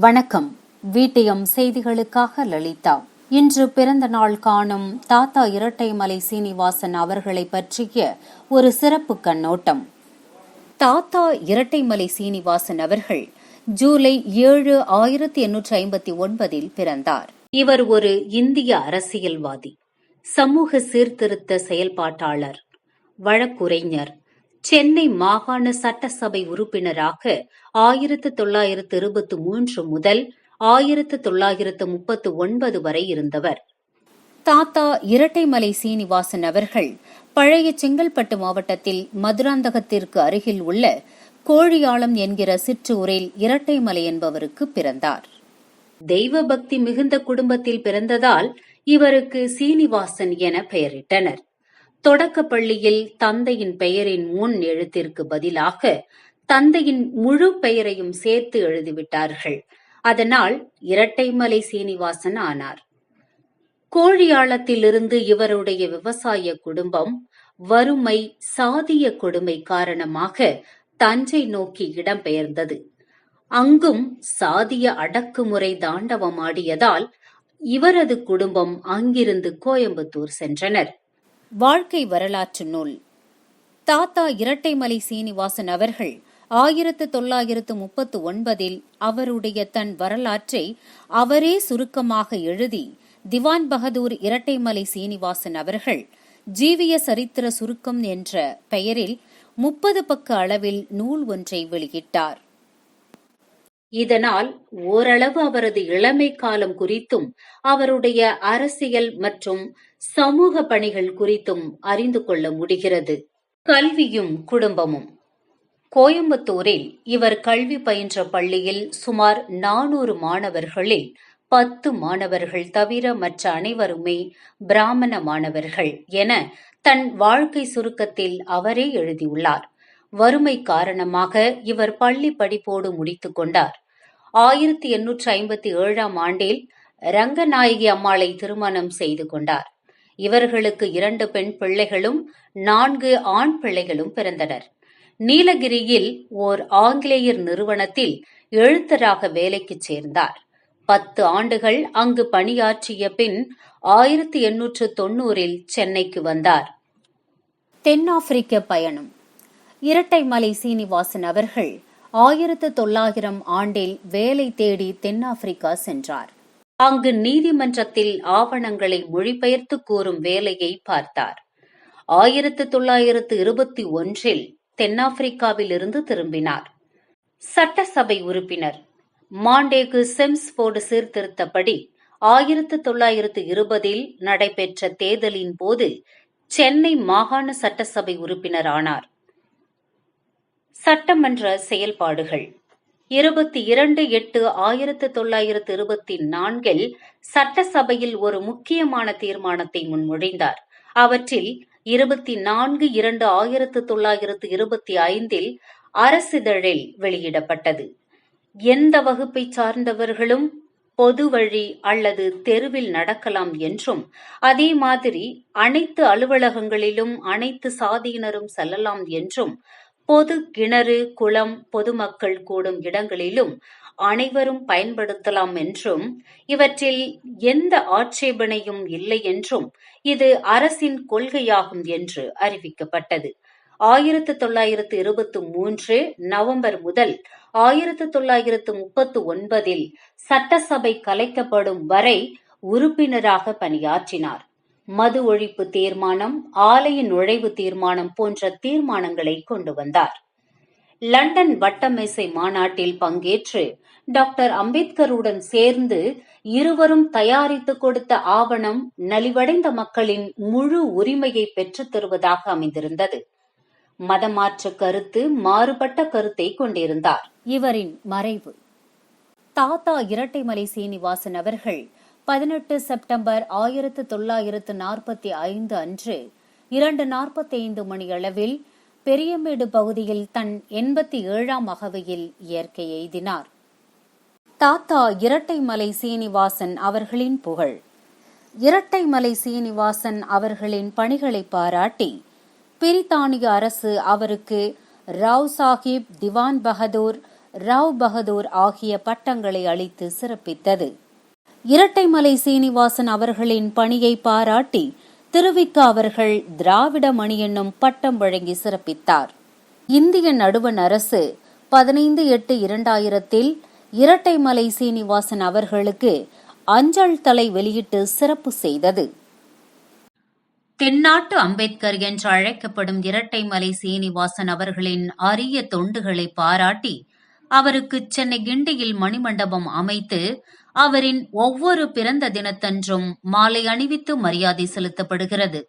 வணக்கம். வீட்டியம் செய்திகளுக்காக லலிதா. இன்று பிறந்த நாள் காணும் தாத்தா இரட்டைமலை சீனிவாசன் அவர்களை பற்றிய ஒரு சிறப்பு கண்ணோட்டம். தாத்தா இரட்டைமலை சீனிவாசன் அவர்கள் ஜூலை ஏழு ஆயிரத்தி எண்ணூற்றி ஐம்பத்தி ஒன்பதில் பிறந்தார். இவர் ஒரு இந்திய அரசியல்வாதி சமூக சீர்திருத்த செயல்பாட்டாளர் வழக்குரைஞர் சென்னை மாகாண சட்டசபை உறுப்பினராக ஆயிரத்து தொள்ளாயிரத்து இருபத்தி மூன்று முதல் ஆயிரத்து தொள்ளாயிரத்து முப்பத்து ஒன்பது வரை இருந்தவர். தாத்தா இரட்டைமலை சீனிவாசன் அவர்கள் பழைய செங்கல்பட்டு மாவட்டத்தில் மதுராந்தகத்திற்கு அருகில் உள்ள கோழியாளம் என்கிற சிற்றூரில் இரட்டைமலை என்பவருக்கு பிறந்தார். தெய்வ பக்தி மிகுந்த குடும்பத்தில் பிறந்ததால் இவருக்கு சீனிவாசன் என பெயரிட்டனர். தொடக்கப் பள்ளியில் தந்தையின் பெயரின் முன் எழுத்திற்கு பதிலாக தந்தையின் முழு பெயரையும் சேர்த்து எழுதிவிட்டார்கள். அதனால் இரட்டைமலை சீனிவாசன் ஆனார். கோழியாளத்திலிருந்து இவருடைய விவசாய குடும்பம் வறுமை சாதிய கொடுமை காரணமாக தஞ்சை நோக்கி இடம்பெயர்ந்தது. அங்கும் சாதிய அடக்குமுறை தாண்டவமாடியதால் இவரது குடும்பம் அங்கிருந்து கோயம்புத்தூர் சென்றனர். வாழ்க்கை வரலாற்று நூல். தாத்தா இரட்டைமலை சீனிவாசன் அவர்கள் ஆயிரத்து தொள்ளாயிரத்து முப்பத்து ஒன்பதில் அவருடைய தன் வரலாற்றை அவரே சுருக்கமாக எழுதி திவான் பகதூர் இரட்டைமலை சீனிவாசன் அவர்கள் ஜீவிய சரித்திர சுருக்கம் என்ற பெயரில் முப்பது பக்க அளவில் நூல் ஒன்றை வெளியிட்டார். இதனால் ஓரளவு அவரது இளமை காலம் குறித்தும் அவருடைய அரசியல் மற்றும் சமூக பணிகள் குறித்தும் அறிந்து கொள்ள முடிகிறது. கல்வியும் குடும்பமும். கோயம்புத்தூரில் இவர் கல்வி பயின்ற பள்ளியில் சுமார் நானூறு மாணவர்களில் பத்து மாணவர்கள் தவிர மற்ற அனைவருமே பிராமண மாணவர்கள் என தன் வாழ்க்கை சுருக்கத்தில் அவரே எழுதியுள்ளார். வறுமை காரணமாக இவர் பள்ளி படிப்போடு முடித்துக் கொண்டார். ஆயிரத்தி எண்ணூற்றி ஐம்பத்தி ஏழாம் ஆண்டில் ரங்கநாயகி அம்மாளை திருமணம் செய்து கொண்டார். இவர்களுக்கு இரண்டு பெண் பிள்ளைகளும் நான்கு ஆண் பிள்ளைகளும் பிறந்தனர். நீலகிரியில் ஓர் ஆங்கிலேயர் நிறுவனத்தில் எழுத்தராக வேலைக்கு சேர்ந்தார். பத்து ஆண்டுகள் அங்கு பணியாற்றிய பின் ஆயிரத்தி எண்ணூற்று தொன்னூறில் சென்னைக்கு வந்தார். தென்னாப்பிரிக்க பயணம். இரட்டைமலை சீனிவாசன் அவர்கள் ஆயிரத்து தொள்ளாயிரம் ஆண்டில் வேலை தேடி தென்னாப்பிரிக்கா சென்றார். அங்கு நீதிமன்றத்தில் ஆவணங்களை மொழிபெயர்த்து கூறும் வேலையை பார்த்தார். ஆயிரத்து தொள்ளாயிரத்து இருபத்தி ஒன்றில் தென்னாப்பிரிக்காவில் இருந்து திரும்பினார். சட்டசபை உறுப்பினர் மாண்டேகு செம்ஸ்போர்டு சீர்திருத்தப்படி ஆயிரத்து தொள்ளாயிரத்து இருபதில் நடைபெற்ற தேர்தலின் போது சென்னை மாகாண சட்டசபை உறுப்பினர் ஆனார் சட்டமன்ற செயல்பாடுகள். இருபத்தி இரண்டு எட்டு ஆயிரத்து தொள்ளாயிரத்து இருபத்தி நான்கில் சட்டசபையில் ஒரு முக்கியமான தீர்மானத்தை முன்மொழிந்தார். அவற்றில் இருபத்தி நான்கு இரண்டு ஆயிரத்து தொள்ளாயிரத்து இருபத்தி ஐந்தில் அரசிதழில் வெளியிடப்பட்டது. எந்த வகுப்பை சார்ந்தவர்களும் பொது வழி அல்லது தெருவில் நடக்கலாம் என்றும் அதே மாதிரி அனைத்து அலுவலகங்களிலும் அனைத்து சாதியினரும் செல்லலாம் என்றும் பொது கிணறு குளம் பொதுமக்கள் கூடும் இடங்களிலும் அனைவரும் பயன்படுத்தலாம் என்றும் இவற்றில் எந்த ஆட்சேபனையும் இல்லை என்றும் இது அரசின் கொள்கையாகும் என்று அறிவிக்கப்பட்டது. ஆயிரத்து தொள்ளாயிரத்து இருபத்தி மூன்று நவம்பர் முதல் ஆயிரத்து தொள்ளாயிரத்து முப்பத்து ஒன்பதில் சட்டசபை கலைக்கப்படும் வரை உறுப்பினராக பணியாற்றினார். மது ஒழிப்பு தீர்மானம் ஆலய நுழைவு தீர்மானம் போன்ற தீர்மானங்களை கொண்டு வந்தார். லண்டன் வட்டமேசை மாநாட்டில் பங்கேற்று டாக்டர் அம்பேத்கருடன் சேர்ந்து இருவரும் தயாரித்து கொடுத்த ஆவணம் நலிவடைந்த மக்களின் முழு உரிமையை பெற்றுத் தருவதாக அமைந்திருந்தது. மதமாற்ற கருத்து மாறுபட்ட கருத்தை கொண்டிருந்தார். இவரின் மறைவு. தாத்தா இரட்டைமலை சீனிவாசன் அவர்கள் பதினெட்டு செப்டம்பர் ஆயிரத்து தொள்ளாயிரத்து நாற்பத்தி ஐந்து அன்று இரண்டு நாற்பத்தைந்து மணியளவில் பெரியமேடு பகுதியில் தன் எண்பத்தி ஏழாம் அகவையில் இயற்கை எய்தினார். தாத்தா இரட்டைமலை சீனிவாசன் அவர்களின் புகழ். இரட்டைமலை சீனிவாசன் அவர்களின் பணிகளை பாராட்டி பிரித்தானிய அரசு அவருக்கு ராவ் சாஹிப் திவான் பகதூர் ராவ் பகதூர் ஆகிய பட்டங்களை அளித்து சிறப்பித்தது. இரட்டைமலை சீனிவாசன் அவர்களின் பணியை பாராட்டி திருவிக்க அவர்கள் திராவிட மணி என்னும் பட்டம் வழங்கி சிறப்பித்தார். இந்திய நடுவண் அரசு பதினைந்து எட்டு இரண்டாயிரத்தில் இரட்டைமலை சீனிவாசன் அவர்களுக்கு அஞ்சல் தலை வெளியிட்டு சிறப்பு செய்தது. தென்னாட்டு அம்பேத்கர் என்று அழைக்கப்படும் இரட்டைமலை சீனிவாசன் அவர்களின் அரிய தொண்டுகளை பாராட்டி அவருக்கு சென்னை கிண்டியில் மணிமண்டபம் அமைத்து அவரின் ஒவ்வொரு பிறந்த தினத்தன்றும் மாலை அணிவித்து மரியாதை செலுத்தப்படுகிறது.